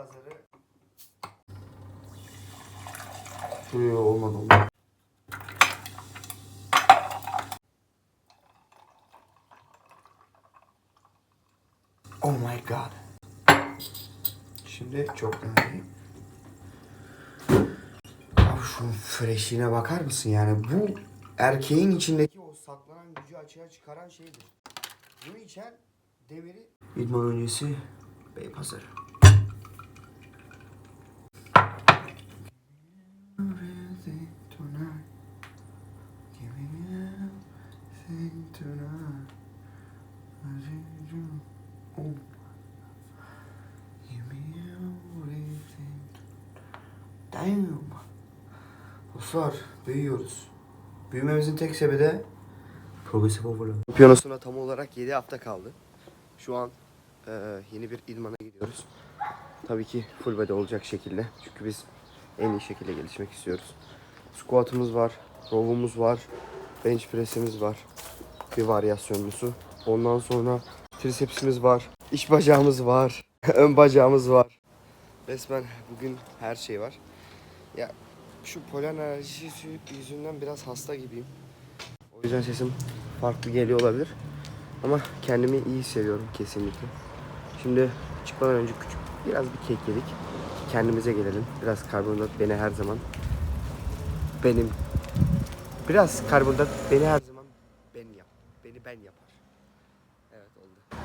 Beypazarı. Şuraya olmadı olmadı. Oh my god. Şimdi çok önemli. Abi şunun freshliğine bakar mısın yani bu erkeğin içindeki o saklanan gücü açığa çıkaran şeydir. Bunu içen demiri... İdman öncesi Beypazarı. Damn. Büyüyoruz. Büyümemizin tek sebebi de progresif overload. Piyanosuna tam olarak 7 hafta kaldı. Şu an eee, yeni bir idmana gidiyoruz. Tabii ki full body olacak şekilde. Çünkü biz en iyi şekilde gelişmek istiyoruz. Squat'ımız var, row'umuz var, bench press'imiz var. Bir varyasyonlusu. Ondan sonra trisepsimiz var, iç bacağımız var, ön bacağımız var. Resmen bugün her şey var. Ya şu polen alerjisi yüzünden biraz hasta gibiyim. O yüzden sesim farklı geliyor olabilir. Ama kendimi iyi hissediyorum kesinlikle. Şimdi çıkmadan önce küçük biraz bir kek yedik. Kendimize gelelim. Biraz karbonhidrat beni her zaman benim biraz karbonhidrat beni her zaman ben yap. Beni ben yapar. Evet oldu.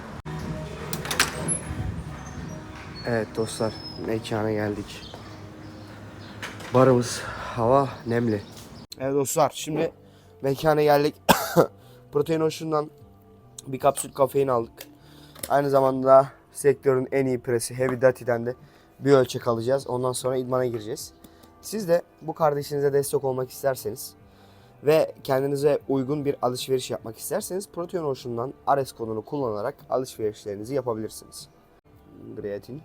Evet dostlar mekana geldik. Barımız hava nemli. Evet dostlar şimdi mekana geldik. Protein Ocean'dan bir kapsül kafein aldık. Aynı zamanda sektörün en iyi presi Heavy Duty'den de bir ölçek alacağız. Ondan sonra idmana gireceğiz. Siz de bu kardeşinize destek olmak isterseniz ve kendinize uygun bir alışveriş yapmak isterseniz Protein Ocean'dan Ares kodunu kullanarak alışverişlerinizi yapabilirsiniz. Kreatin.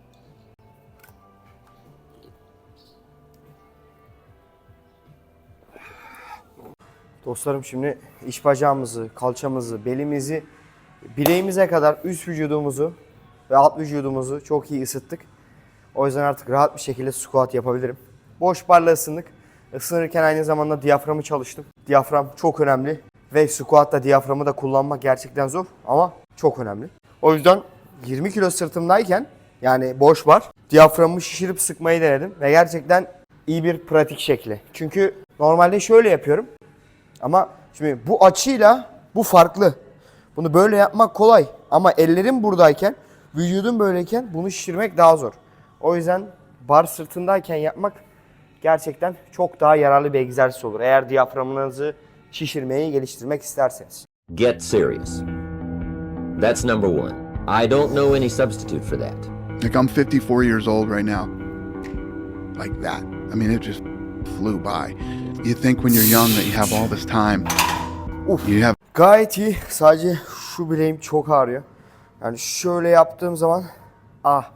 Dostlarım şimdi iç bacağımızı, kalçamızı, belimizi, bileğimize kadar üst vücudumuzu ve alt vücudumuzu çok iyi ısıttık. O yüzden artık rahat bir şekilde squat yapabilirim. Boş barla ısındık. Isınırken aynı zamanda diyaframı çalıştım. Diyafram çok önemli ve squatta diyaframı da kullanmak gerçekten zor ama çok önemli. O yüzden 20 kilo sırtımdayken yani boş var. Diyaframımı şişirip sıkmayı denedim ve gerçekten iyi bir pratik şekli. Çünkü normalde şöyle yapıyorum. Ama şimdi bu açıyla bu farklı. Bunu böyle yapmak kolay. Ama ellerim buradayken, vücudum böyleyken bunu şişirmek daha zor. O yüzden bar sırtındayken yapmak gerçekten çok daha yararlı bir egzersiz olur. Eğer diyaframınızı şişirmeyi geliştirmek isterseniz. Get serious. That's number one. I don't know any substitute for that. Like I'm 54 years old right now. Like that. I mean, it just flew by. You think when you're young that you have all this time. Uf. You have Gayet iyi. Sadece şu bileğim çok ağrıyor. Yani şöyle yaptığım zaman ah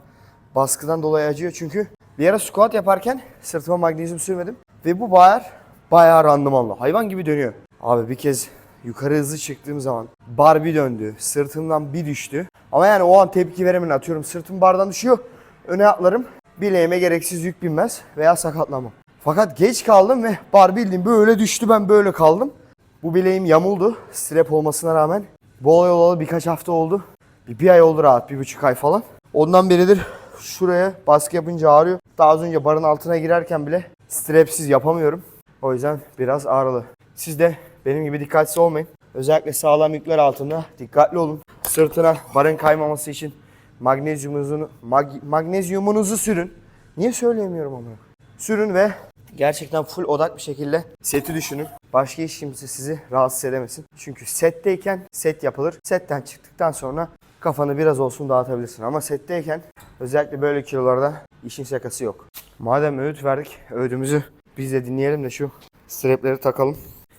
baskıdan dolayı acıyor çünkü bir ara squat yaparken sırtıma magnezyum sürmedim ve bu bar bayağı randımanlı. Hayvan gibi dönüyor. Abi bir kez yukarı hızlı çıktığım zaman bar bir döndü. Sırtımdan bir düştü. Ama yani o an tepki veremedim. Atıyorum sırtım bardan düşüyor. Öne atlarım. Bileğime gereksiz yük binmez veya sakatlamam. Fakat geç kaldım ve bar bildiğim böyle düştü ben böyle kaldım. Bu bileğim yamuldu strep olmasına rağmen. Bu olay olalı birkaç hafta oldu. Bir, bir ay oldu rahat, bir buçuk ay falan. Ondan beridir şuraya baskı yapınca ağrıyor. Daha az önce barın altına girerken bile strepsiz yapamıyorum. O yüzden biraz ağrılı. Siz de benim gibi dikkatsiz olmayın. Özellikle sağlam yükler altında dikkatli olun. Sırtına barın kaymaması için magnezyumunuzu, mag- magnezyumunuzu sürün. Niye söyleyemiyorum ama? Sürün ve gerçekten full odak bir şekilde seti düşünün. Başka hiç kimse sizi rahatsız edemesin. Çünkü setteyken set yapılır. Setten çıktıktan sonra kafanı biraz olsun dağıtabilirsin. Ama setteyken özellikle böyle kilolarda işin şakası yok. Madem öğüt verdik, öğüdümüzü biz de dinleyelim de şu strapleri takalım.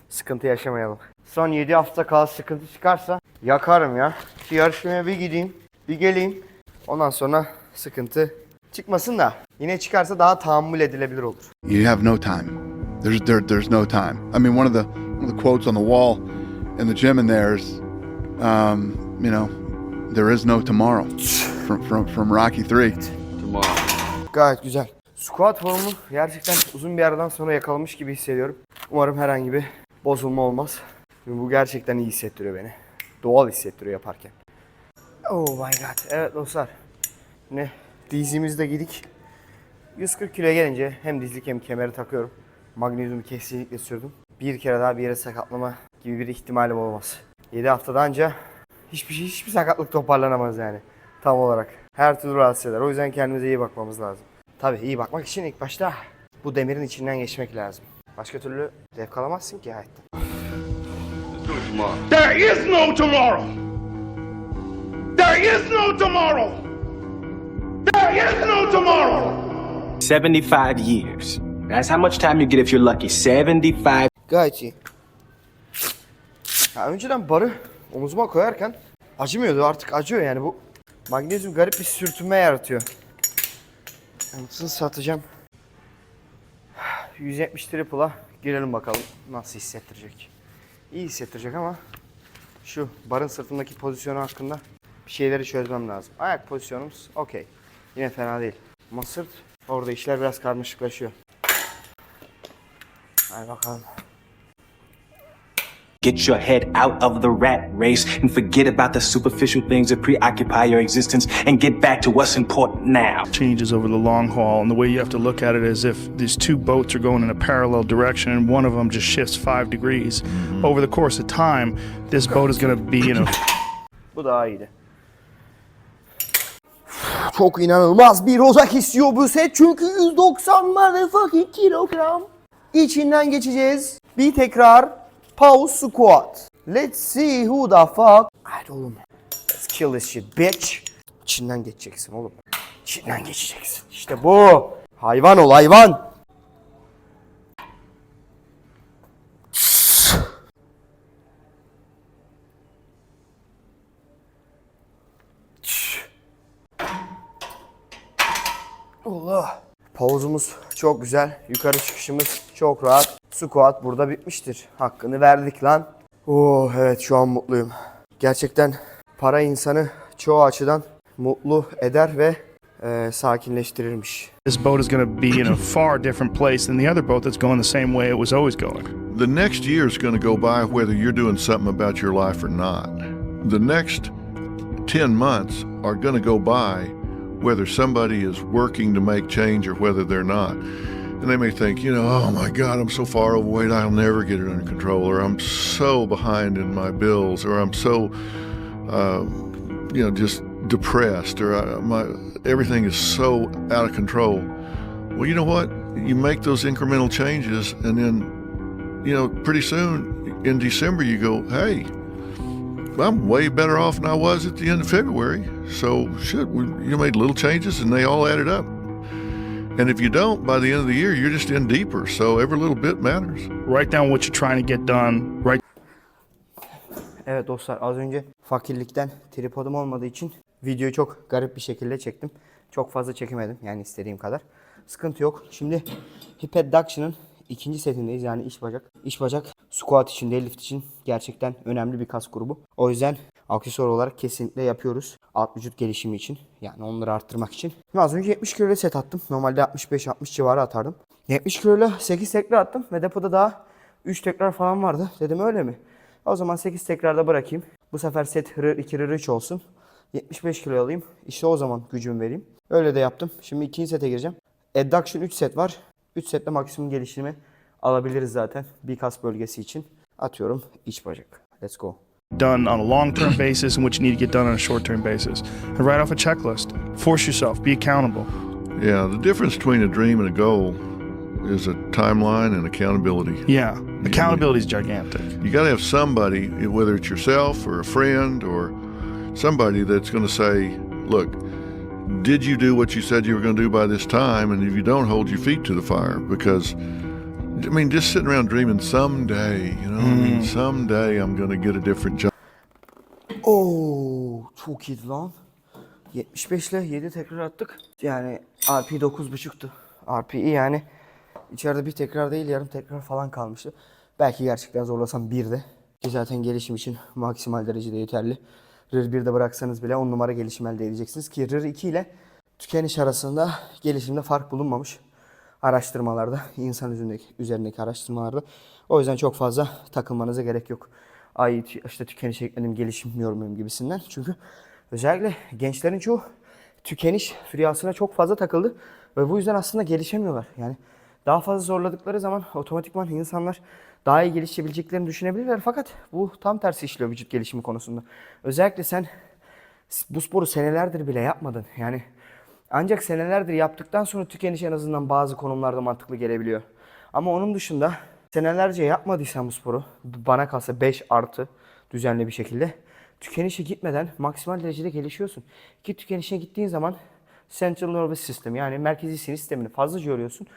Sıkıntı yaşamayalım. Son 7 hafta kala sıkıntı çıkarsa yakarım ya. Şu yarışmaya bir gideyim, bir geleyim. Ondan sonra sıkıntı çıkmasın da yine çıkarsa daha tahammül edilebilir olur. you have no time. There's there, there's no time. I mean, one of the one of the quotes on the wall in the gym in there is, um, you know, there is no tomorrow from from from Rocky Three. Gayet güzel. Squat formu gerçekten uzun bir aradan sonra yakalamış gibi hissediyorum. Umarım herhangi bir bozulma olmaz. Çünkü bu gerçekten iyi hissettiriyor beni. Doğal hissettiriyor yaparken. Oh my god. Evet dostlar. Ne? Dizimizi de gidik. 140 kiloya gelince hem dizlik hem kemeri takıyorum. Magnezyumu kesinlikle sürdüm. Bir kere daha bir yere sakatlama gibi bir ihtimalim olmaz. 7 haftada anca hiçbir şey, hiçbir sakatlık toparlanamaz yani. Tam olarak. Her türlü rahatsız eder. O yüzden kendimize iyi bakmamız lazım. Tabii iyi bakmak için ilk başta bu demirin içinden geçmek lazım. Başka türlü zevk alamazsın ki hayatta. There is no tomorrow. There is no tomorrow. There is no tomorrow. 75 years. That's how much time you get if you're lucky. 75 Gayet iyi. Ya önceden barı omuzuma koyarken acımıyordu artık acıyor yani bu magnezyum garip bir sürtünme yaratıyor. Anasını satacağım. 170 triple'a girelim bakalım nasıl hissettirecek. İyi hissettirecek ama şu barın sırtındaki pozisyonu hakkında bir şeyleri çözmem lazım. Ayak pozisyonumuz okey. Yine fena değil. Ama sırt orada işler biraz karmaşıklaşıyor. Hadi bakalım. Get your head out of the rat race and forget about the superficial things that preoccupy your existence and get back to what's important now. changes over the long haul. And the way you have to look at it is if these two boats are going in a parallel direction and one of them just shifts five degrees, over the course of time, this boat is going to be in a Bu daha iyiydi. Çok inanılmaz bir rozak istiyor bu set çünkü 190 motherfucking kilogram. İçinden geçeceğiz. Bir tekrar pause squat. Let's see who the fuck. Hadi oğlum. Let's kill this shit bitch. İçinden geçeceksin oğlum. İçinden geçeceksin. İşte bu. Hayvan ol hayvan. Allah. Pauzumuz çok güzel. Yukarı çıkışımız çok rahat. Squat burada bitmiştir. Hakkını verdik lan. Oh evet şu an mutluyum. Gerçekten para insanı çoğu açıdan mutlu eder ve e, sakinleştirirmiş. this boat is going to be in a far different place than the other boat that's going the same way it was always going. The next year is going to go by whether you're doing something about your life or not. The next 10 months are going to go by whether somebody is working to make change or whether they're not. And they may think, you know, oh my God, I'm so far overweight, I'll never get it under control, or I'm so behind in my bills, or I'm so, uh, you know, just depressed, or I, my everything is so out of control. Well, you know what? You make those incremental changes, and then you know, pretty soon in December, you go, hey, I'm way better off than I was at the end of February. So, shit, we, you made little changes and they all added up. And if you don't, by the end of the year, you're just in deeper. So, every little bit matters. Write down what you're trying to get done. Write Evet dostlar az önce fakirlikten tripodum olmadığı için videoyu çok garip bir şekilde çektim. Çok fazla çekemedim yani istediğim kadar. Sıkıntı yok. Şimdi hip adduction'ın ikinci setindeyiz yani iç bacak. İç bacak squat için, deadlift için gerçekten önemli bir kas grubu. O yüzden aksesuar olarak kesinlikle yapıyoruz. Alt vücut gelişimi için. Yani onları arttırmak için. Şimdi az önce 70 kilo set attım. Normalde 65-60 civarı atardım. 70 kiloyla 8 tekrar attım ve depoda daha 3 tekrar falan vardı. Dedim öyle mi? O zaman 8 tekrarda bırakayım. Bu sefer set hırır 2 hırır 3 olsun. 75 kilo alayım. İşte o zaman gücümü vereyim. Öyle de yaptım. Şimdi ikinci sete gireceğim. Adduction 3 set var. 3 sette maksimum gelişimi alabiliriz zaten. Bir kas bölgesi için. Atıyorum iç bacak. Let's go. done on a long term basis and what you need to get done on a short term basis. And write off a checklist. Force yourself, be accountable. Yeah, the difference between a dream and a goal is a timeline and accountability. Yeah, accountability is gigantic. You got to have somebody, whether it's yourself or a friend or somebody that's going to say, look, did you do what you said you were going to do by this time? And if you don't, hold your feet to the fire because, I mean, just sitting around dreaming someday, you know, I mean, someday I'm going to get a different job. Oo, çok iyiydi lan. 75 ile 7 tekrar attık. Yani RP 9.5'tu. RP iyi yani. İçeride bir tekrar değil yarım tekrar falan kalmıştı. Belki gerçekten zorlasam bir de. Ki zaten gelişim için maksimal derecede yeterli. RIR 1'de bıraksanız bile 10 numara gelişim elde edeceksiniz. Ki RIR 2 ile tükeniş arasında gelişimde fark bulunmamış. Araştırmalarda, insan üzerindeki, üzerindeki araştırmalarda. O yüzden çok fazla takılmanıza gerek yok. Ay işte tükeniş ekledim, gelişim yorumluyorum gibisinden. Çünkü özellikle gençlerin çoğu tükeniş füryasına çok fazla takıldı. Ve bu yüzden aslında gelişemiyorlar. Yani daha fazla zorladıkları zaman otomatikman insanlar daha iyi gelişebileceklerini düşünebilirler. Fakat bu tam tersi işliyor vücut gelişimi konusunda. Özellikle sen bu sporu senelerdir bile yapmadın. Yani ancak senelerdir yaptıktan sonra tükeniş en azından bazı konumlarda mantıklı gelebiliyor. Ama onun dışında senelerce yapmadıysan bu sporu bana kalsa 5 artı düzenli bir şekilde tükenişe gitmeden maksimal derecede gelişiyorsun. Ki tükenişe gittiğin zaman Central Nervous System yani merkezi sinir sistemini fazlaca yoruyorsun.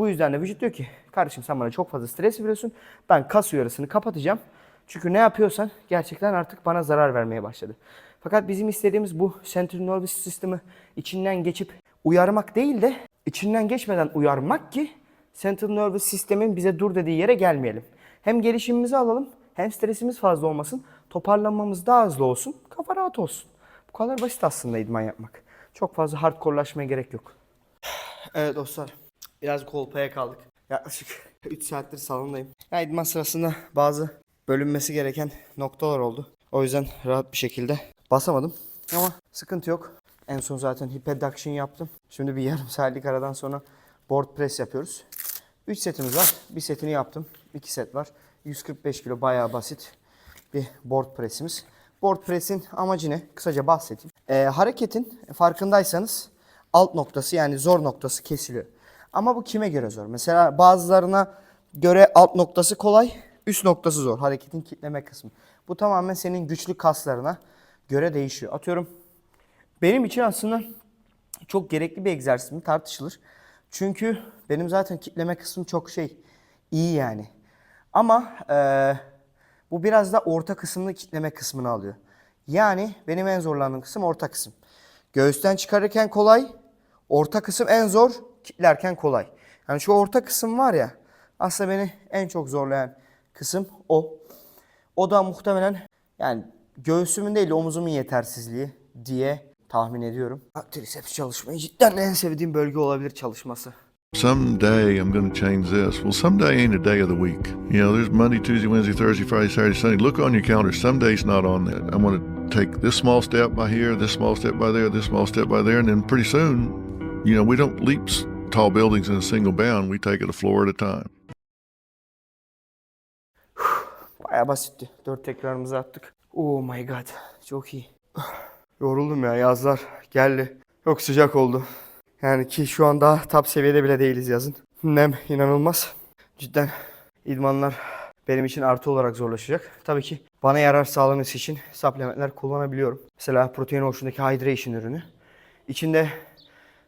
Bu yüzden de vücut diyor ki kardeşim sen bana çok fazla stres veriyorsun. Ben kas uyarısını kapatacağım. Çünkü ne yapıyorsan gerçekten artık bana zarar vermeye başladı. Fakat bizim istediğimiz bu Central Nervous System'ı içinden geçip uyarmak değil de içinden geçmeden uyarmak ki Central Nervous System'in bize dur dediği yere gelmeyelim. Hem gelişimimizi alalım hem stresimiz fazla olmasın. Toparlanmamız daha hızlı olsun. Kafa rahat olsun. Bu kadar basit aslında idman yapmak. Çok fazla hardcore'laşmaya gerek yok. Evet dostlar. Biraz kolpaya kaldık. Yaklaşık 3 saattir salondayım. Ya idman sırasında bazı bölünmesi gereken noktalar oldu. O yüzden rahat bir şekilde basamadım. Ama sıkıntı yok. En son zaten hip adduction yaptım. Şimdi bir yarım saatlik aradan sonra board press yapıyoruz. 3 setimiz var. Bir setini yaptım. 2 set var. 145 kilo bayağı basit bir board pressimiz. Board press'in amacı ne? Kısaca bahsedeyim. Ee, hareketin farkındaysanız alt noktası yani zor noktası kesiliyor. Ama bu kime göre zor? Mesela bazılarına göre alt noktası kolay, üst noktası zor. Hareketin kitleme kısmı. Bu tamamen senin güçlü kaslarına göre değişiyor. Atıyorum benim için aslında çok gerekli bir egzersiz mi tartışılır. Çünkü benim zaten kitleme kısmım çok şey iyi yani. Ama eee, bu biraz da orta kısımlı kitleme kısmını alıyor. Yani benim en zorlandığım kısım orta kısım. Göğüsten çıkarırken kolay, orta kısım en zor, kitlerken kolay. Yani şu orta kısım var ya, aslında beni en çok zorlayan kısım o. O da muhtemelen yani göğsümün değil omuzumun yetersizliği diye tahmin ediyorum. Triceps çalışmayı cidden en sevdiğim bölge olabilir çalışması. Someday I'm going to change this. Well, someday ain't a day of the week. You know, there's Monday, Tuesday, Wednesday, Thursday, Friday, Saturday, Sunday. Look on your calendar. Some days not on there. I'm going to take this small step by here, this small step by there, this small step by there, and then pretty soon, you know, we don't leap s- tall buildings in a single bound. We take it a floor at a time. Baya basitti. Dört tekrarımızı attık. Oh my god. Çok iyi. Yoruldum ya yazlar geldi. Çok sıcak oldu. Yani ki şu an daha seviyede bile değiliz yazın. Nem inanılmaz. Cidden idmanlar benim için artı olarak zorlaşacak. Tabii ki bana yarar sağlaması için supplementler kullanabiliyorum. Mesela Protein Ocean'daki Hydration ürünü. İçinde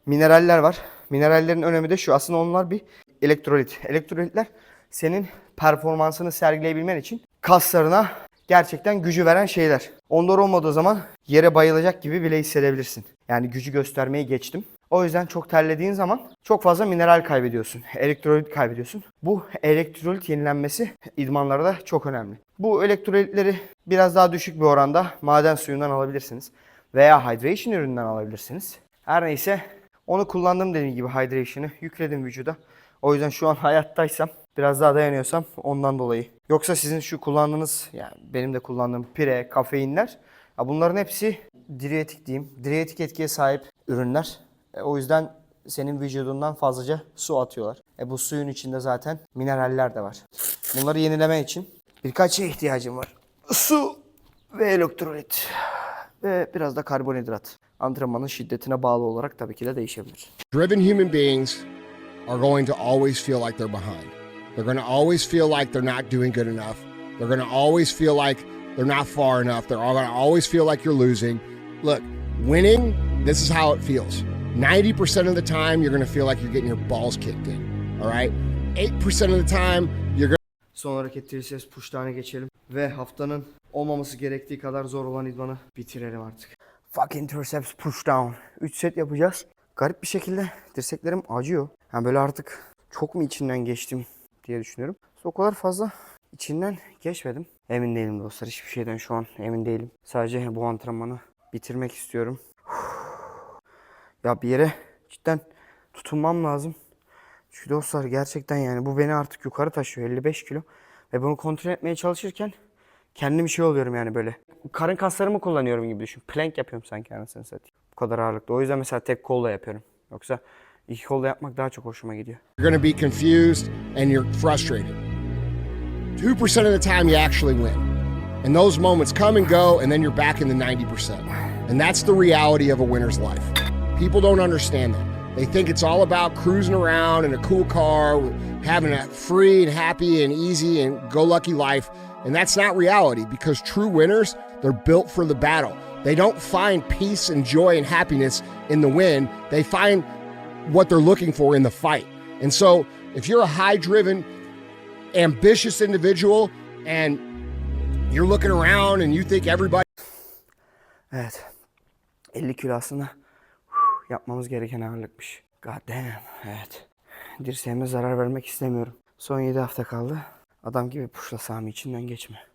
mineraller var. Minerallerin önemi de şu. Aslında onlar bir elektrolit. Elektrolitler senin performansını sergileyebilmen için kaslarına gerçekten gücü veren şeyler. Onlar olmadığı zaman yere bayılacak gibi bile hissedebilirsin. Yani gücü göstermeyi geçtim. O yüzden çok terlediğin zaman çok fazla mineral kaybediyorsun. Elektrolit kaybediyorsun. Bu elektrolit yenilenmesi idmanlarda çok önemli. Bu elektrolitleri biraz daha düşük bir oranda maden suyundan alabilirsiniz. Veya hydration ürününden alabilirsiniz. Her neyse onu kullandım dediğim gibi hydration'ı yükledim vücuda. O yüzden şu an hayattaysam biraz daha dayanıyorsam ondan dolayı. Yoksa sizin şu kullandığınız yani benim de kullandığım pire, kafeinler ya bunların hepsi diüretik diyeyim. Diüretik etkiye sahip ürünler. E, o yüzden senin vücudundan fazlaca su atıyorlar. E, bu suyun içinde zaten mineraller de var. Bunları yenileme için birkaç şeye ihtiyacım var. Su ve elektrolit ve biraz da karbonhidrat. Antrenmanın şiddetine bağlı olarak tabii ki de değişebilir. driven human beings are going to always feel like they're behind. They're going to always feel like they're not doing good enough. They're going to always feel like they're not far enough. They're going to always feel like you're losing. Look, winning, this is how it feels. 90% of the time, you're going to feel like you're getting your balls kicked in. All right? 8% of the time, you're going Son hareket triceps pushdown'a geçelim. Ve haftanın olmaması gerektiği kadar zor olan idmanı bitirelim artık. Fucking triceps pushdown. 3 set yapacağız. Garip bir şekilde dirseklerim acıyor. Yani böyle artık çok mu içinden geçtim diye düşünüyorum. O kadar fazla içinden geçmedim. Emin değilim dostlar. Hiçbir şeyden şu an emin değilim. Sadece bu antrenmanı bitirmek istiyorum. Ya bir yere cidden tutunmam lazım. Çünkü dostlar gerçekten yani bu beni artık yukarı taşıyor 55 kilo. Ve bunu kontrol etmeye çalışırken kendim şey oluyorum yani böyle. Karın kaslarımı kullanıyorum gibi düşün. Plank yapıyorum sanki anasını satayım. Bu kadar ağırlıkta. O yüzden mesela tek kolla yapıyorum. Yoksa iki kolla yapmak daha çok hoşuma gidiyor. You're to be confused and you're frustrated. 2% of the time, you actually win. And those moments come and go, and then you're back in the 90%. And that's the reality of a winner's life. People don't understand that. They think it's all about cruising around in a cool car, having a free and happy and easy and go lucky life. And that's not reality because true winners, they're built for the battle. They don't find peace and joy and happiness in the win, they find what they're looking for in the fight. And so, if you're a high driven, ambitious individual and you're looking around and you think everybody Evet. 50 kilo aslında yapmamız gereken ağırlıkmış. God damn. Evet. Dirseğime zarar vermek istemiyorum. Son 7 hafta kaldı. Adam gibi puşla içinden geçme.